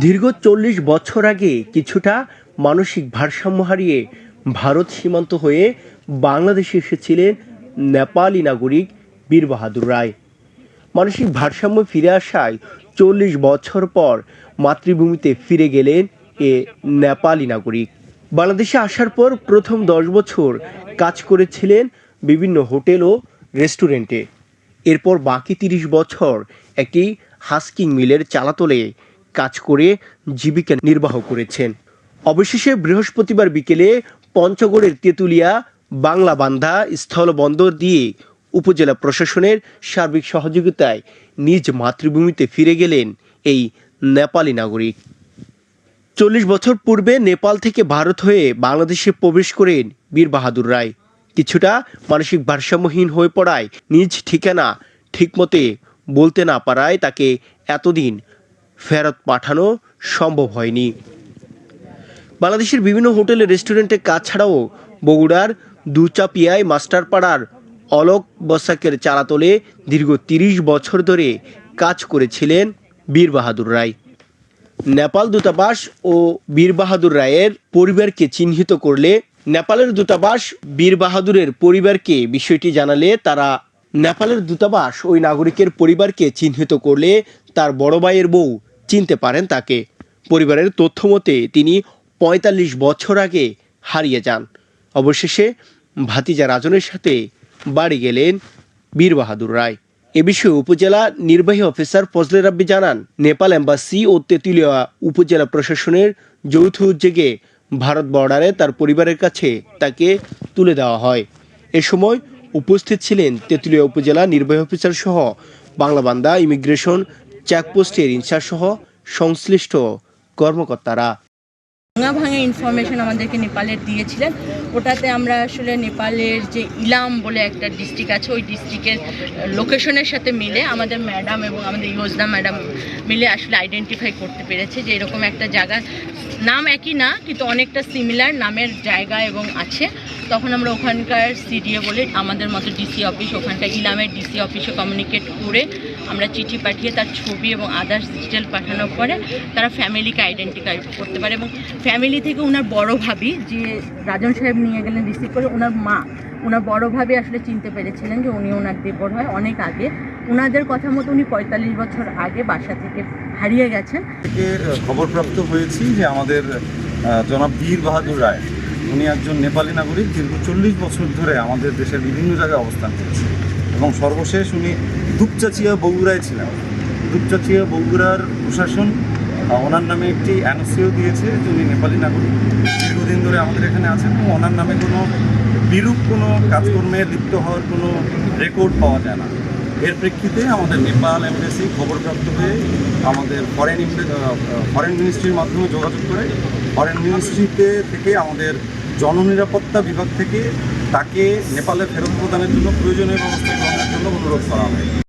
দীর্ঘ চল্লিশ বছর আগে কিছুটা মানসিক ভারসাম্য হারিয়ে ভারত সীমান্ত হয়ে বাংলাদেশে এসেছিলেন নেপালি নাগরিক বীর বাহাদুর রায়। মানসিক ভারসাম্য ফিরে আসায় চল্লিশ বছর পর মাতৃভূমিতে ফিরে গেলেন এ নেপালি নাগরিক। বাংলাদেশে আসার পর প্রথম দশ বছর কাজ করেছিলেন বিভিন্ন হোটেল ও রেস্টুরেন্টে। এরপর বাকি তিরিশ বছর একটি হাস্কিং মিলের চালাতলে কাজ করে জীবিকা নির্বাহ করেছেন। অবশেষে বৃহস্পতিবার বিকেলে পঞ্চগড়ের তেঁতুলিয়া বাংলা বান্ধা স্থলবন্দর দিয়ে উপজেলা প্রশাসনের সার্বিক সহযোগিতায় নিজ মাতৃভূমিতে ফিরে গেলেন এই নেপালি নাগরিক। চল্লিশ বছর পূর্বে নেপাল থেকে ভারত হয়ে বাংলাদেশে প্রবেশ করেন বীর বাহাদুর রায়। কিছুটা মানসিক ভারসাম্যহীন হয়ে পড়ায় নিজ ঠিকানা ঠিকমতে বলতে না পারায় তাকে এতদিন ফেরত পাঠানো সম্ভব হয়নি। বাংলাদেশের বিভিন্ন হোটেলে রেস্টুরেন্টে কাজ ছাড়াও বগুড়ার দুচাপিয়ায় মাস্টারপাড়ার অলোক বসাকের চালাতলে দীর্ঘ তিরিশ বছর ধরে কাজ করেছিলেন বীর বাহাদুর রায়। নেপাল দূতাবাস ও বীর বাহাদুর রায়ের পরিবারকে চিহ্নিত করলে নেপালের দূতাবাস বীর বাহাদুরের পরিবারকে বিষয়টি জানালে তারা নেপালের দূতাবাস ওই নাগরিকের পরিবারকে চিহ্নিত করলে তার বড় ভাইয়ের বউ চিনতে পারেন তাকে। পরিবারের তথ্য মতে তিনি পঁয়তাল্লিশ বছর আগে হারিয়ে যান। অবশেষে ভাতিজা রাজনের সাথে বাড়ি গেলেন বীর বাহাদুর রায়। এ বিষয়ে উপজেলা নির্বাহী অফিসার ফজলে রাব্বি জানান, নেপাল এম্বাসি ও তেঁতুলিয়া উপজেলা প্রশাসনের যৌথ উদ্যোগে ভারত বর্ডারে তার পরিবারের কাছে তাকে তুলে দেওয়া হয়। এ সময় উপস্থিত ছিলেন তেঁতুলিয়া উপজেলা নির্বাহী অফিসার সহ বাংলাবান্ধা ইমিগ্রেশন, চেকপোস্টের ইনচার্জ সহ সংশ্লিষ্ট কর্মকর্তারা। ভাঙা ভাঙা ইনফরমেশন আমাদেরকে নেপালের দিয়েছিলেন। ওটাতে আমরা আসলে নেপালের যে ইলাম বলে একটা ডিস্ট্রিক্ট আছে, ওই ডিস্ট্রিক্টের লোকেশনের সাথে মিলে আমাদের ম্যাডাম এবং আমাদের ইয়োজনা ম্যাডাম মিলে আসলে আইডেন্টিফাই করতে পেরেছে যে এরকম একটা জায়গা। নাম একই না, কিন্তু অনেকটা সিমিলার নামের জায়গা এবং আছে। তখন আমরা ওখানকার সিডিএ বলে আমাদের মতো ডিসি অফিস ওখানকার ইলামের ডিসি অফিসে কমিউনিকেট করে আমরা চিঠি পাঠিয়ে তার ছবি এবং আদার্স ডিটেল পাঠানোর পরে তারা ফ্যামিলিকে আইডেন্টিফাই করতে পারে এবং ফ্যামিলি থেকে ওনার বড় ভাবি, যে রাজন সাহেব নিয়ে গেলেন রিসিভ করে ওনার মা ওনার বড় ভাবি আসলে চিনতে পেরেছিলেন যে উনি ওনার দেবর হয় অনেক আগে। ওনাদের কথা মতো উনি পঁয়তাল্লিশ বছর আগে বাসা থেকে হারিয়ে গেছেন। খবর প্রাপ্ত হয়েছি যে আমাদের জনাব বীর বাহাদুর রায়, উনি একজন নেপালি নাগরিক, দীর্ঘ চল্লিশ বছর ধরে আমাদের দেশের বিভিন্ন জায়গায় অবস্থান করছে এবং সর্বশেষ উনি দুপচাচিয়া বগুড়ায় ছিলেন। দুপচাচিয়া বগুড়ার প্রশাসন ওনার নামে একটি অ্যানোসিও দিয়েছে যে উনি নেপালি নাগরিক। দীর্ঘদিন ধরে আমাদের এখানে আছেন এবং ওনার নামে কোনো বিরূপ কোনো কাজকর্মে লিপ্ত হওয়ার কোনো রেকর্ড পাওয়া যায় না। এর প্রেক্ষিতে আমাদের নেপাল এমবেসি খবরপ্রাপ্ত হয়ে আমাদের ফরেন ফরেন মিনিস্ট্রির মাধ্যমে যোগাযোগ করে ফরেন মিনিস্ট্রিতে থেকে আমাদের জননিরাপত্তা বিভাগ থেকে তাকে নেপালে ফেরত প্রদানের জন্য প্রয়োজনীয় ব্যবস্থা গ্রহণের জন্য অনুরোধ করা হয়।